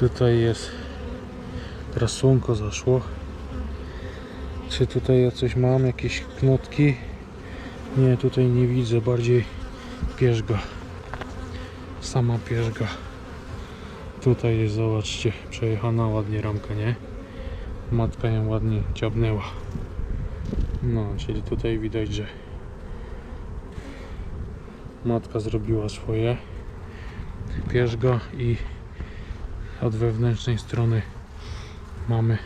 Tutaj jest teraz słonko zaszło. Czy tutaj ja coś mam? Jakieś knotki? Nie, tutaj nie widzę, bardziej pierzga. Sama pierzga. Tutaj jest, zobaczcie, przejechana ładnie ramka, nie? Matka ją ładnie ciabnęła. No, czyli tutaj widać, że matka zrobiła swoje. Pierzga i od wewnętrznej strony mamy.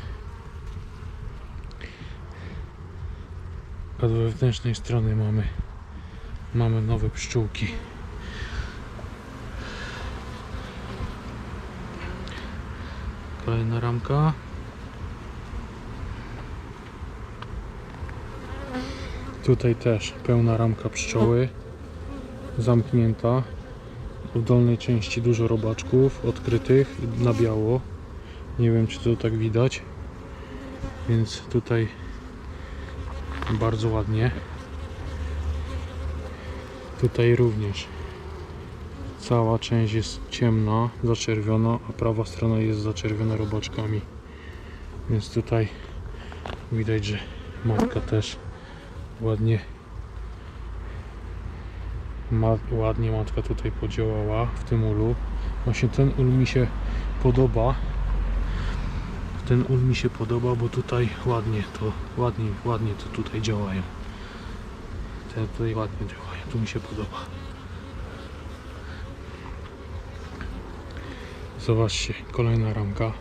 Od wewnętrznej strony mamy mamy nowe pszczółki. Kolejna ramka. Tutaj też pełna ramka pszczoły zamknięta w dolnej części dużo robaczków odkrytych na biało. Nie wiem czy to tak widać. Więc tutaj bardzo ładnie. Tutaj również. Cała część jest ciemna zaczerwiona a prawa strona jest zaczerwiona robaczkami. Więc tutaj widać że matka też ładnie ładnie matka tutaj podziałała w tym ulu właśnie ten ul mi się podoba ten ul mi się podoba, bo tutaj ładnie to, ładnie, ładnie to tutaj działają. Te tutaj ładnie działają, tu mi się podoba. Zobaczcie, kolejna ramka.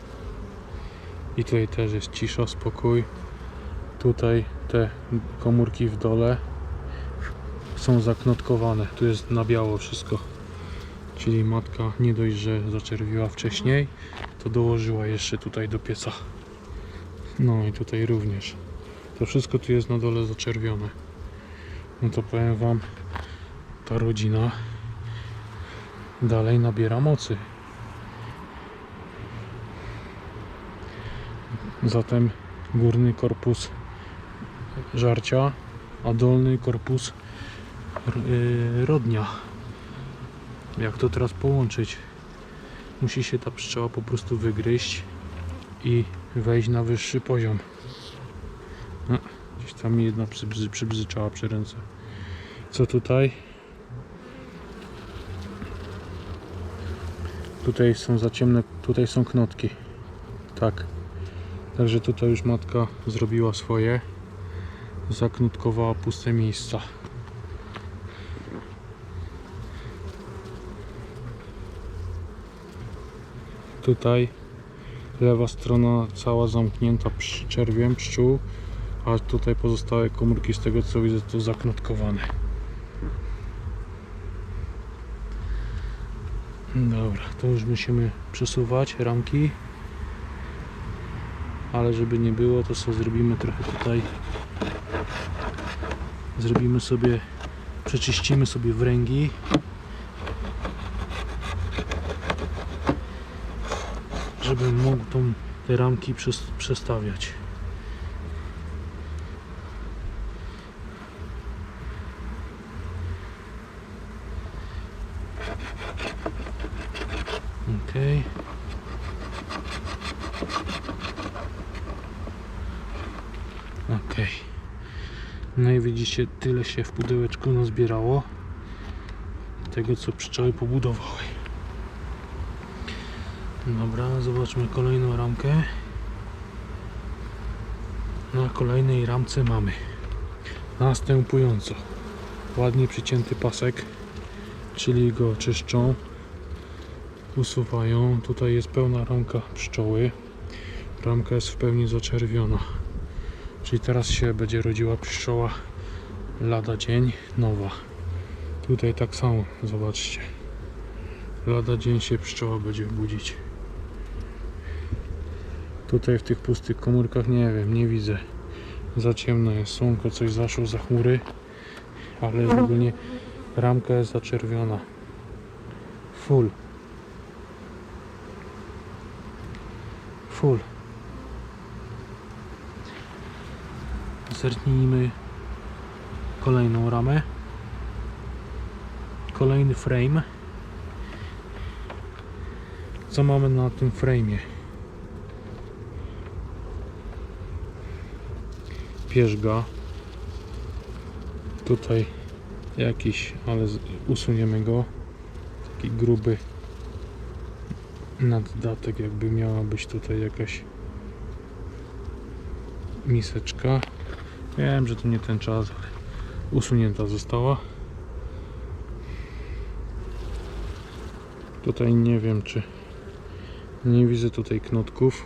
I tutaj też jest cisza, spokój. Tutaj te komórki w dole są zaknotkowane. Tu jest na biało wszystko. Czyli matka nie dość, że zaczerwiła wcześniej, to dołożyła jeszcze tutaj do pieca. No i tutaj również. To wszystko tu jest na dole zaczerwione. No to powiem Wam, ta rodzina dalej nabiera mocy. Zatem górny korpus żarcia, a dolny korpus rodnia. Jak to teraz połączyć? Musi się ta pszczoła po prostu wygryźć i wejść na wyższy poziom. No, gdzieś tam mi jedna przybzy, przybzyczała przy ręce. Co tutaj? Tutaj są za ciemne, tutaj są knotki. Tak. Także tutaj już matka zrobiła swoje. Zaknutkowała puste miejsca. Tutaj lewa strona cała zamknięta czerwiem pszczół, a tutaj pozostałe komórki z tego co widzę to zaknotkowane. Dobra, to już musimy przesuwać ramki. Ale żeby nie było, to sobie zrobimy trochę tutaj. Zrobimy sobie, przeczyścimy sobie wręgi. Żebym mógł tą, te ramki przes- przestawiać. Okej. Okej. No i widzicie, tyle się w pudełeczku nazbierało tego, co pszczoły pobudowały. Dobra, zobaczmy kolejną ramkę. Na kolejnej ramce mamy następująco ładnie przycięty pasek, czyli go czyszczą, usuwają. Tutaj jest pełna ramka pszczoły. Ramka jest w pełni zaczerwiona. Czyli teraz się będzie rodziła pszczoła lada dzień nowa. Tutaj tak samo, zobaczcie. Lada dzień się pszczoła będzie budzić. Tutaj w tych pustych komórkach nie wiem, nie widzę. Za ciemno jest, słonko coś zaszło za chmury, ale ogólnie ramka jest zaczerwiona. Full. Full. Zerknijmy kolejną ramę. Kolejny frame. Co mamy na tym frame'ie? Pierzga. Tutaj jakiś, ale usuniemy go. Taki gruby naddatek, jakby miała być tutaj jakaś miseczka. Wiem, że to nie ten czas, ale usunięta została. Tutaj nie wiem, czy nie widzę tutaj knotków.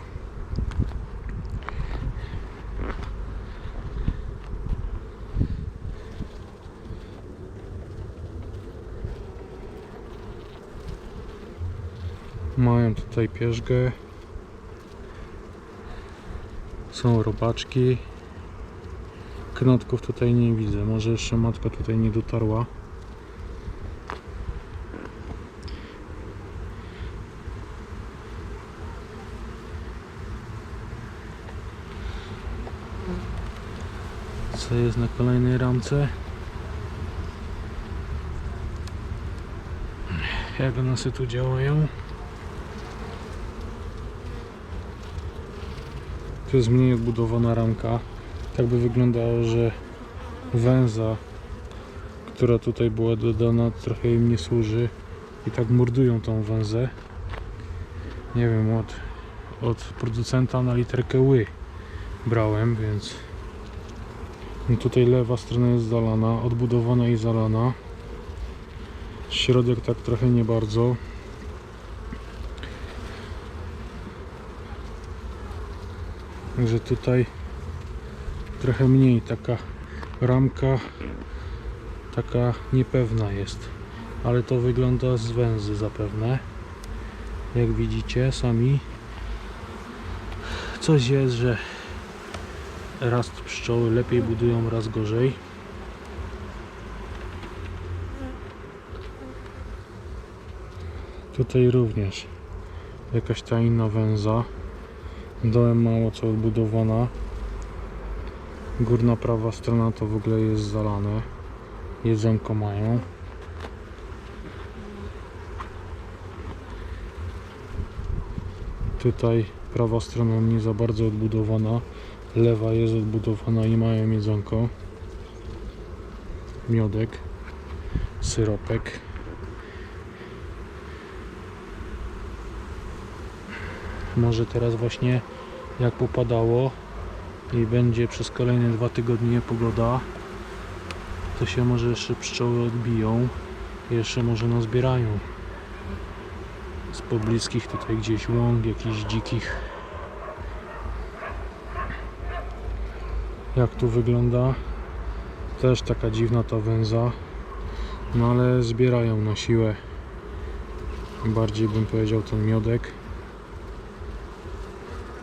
Mają tutaj pierzgę. Są robaczki. Knotków tutaj nie widzę. Może jeszcze matka tutaj nie dotarła. Co jest na kolejnej ramce? Jak one się tu działają? To jest mniej odbudowana ramka. Tak by wyglądało, że węza, która tutaj była dodana, trochę im nie służy i tak mordują tą węzę. Nie wiem, od, od producenta na literkę ły brałem, więc no tutaj lewa strona jest zalana, odbudowana i zalana. Środek tak trochę nie bardzo. Także tutaj trochę mniej taka ramka taka niepewna jest. Ale to wygląda z węzy zapewne. Jak widzicie sami. Coś jest, że raz pszczoły lepiej budują, raz gorzej. Tutaj również jakaś ta inna węza. Dołem mało co odbudowana. Górna prawa strona to w ogóle jest zalane. Jedzonko mają. Tutaj prawa strona nie za bardzo odbudowana. Lewa jest odbudowana i mają jedzonko. Miodek. Syropek. Może teraz właśnie jak popadało i będzie przez kolejne dwa tygodnie pogoda, to się może jeszcze pszczoły odbiją jeszcze może nazbierają z pobliskich tutaj gdzieś łąk, jakichś dzikich. Jak tu wygląda? Też taka dziwna ta węza, no ale zbierają na siłę. Bardziej bym powiedział ten miodek.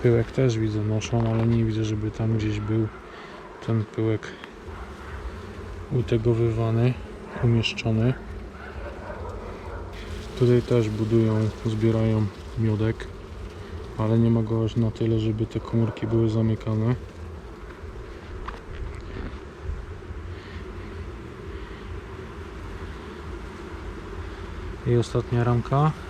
Pyłek też widzę noszą, ale nie widzę, żeby tam gdzieś był ten pyłek utegowywany, umieszczony. Tutaj też budują, zbierają miodek, ale nie ma go aż na tyle, żeby te komórki były zamykane. I ostatnia ramka.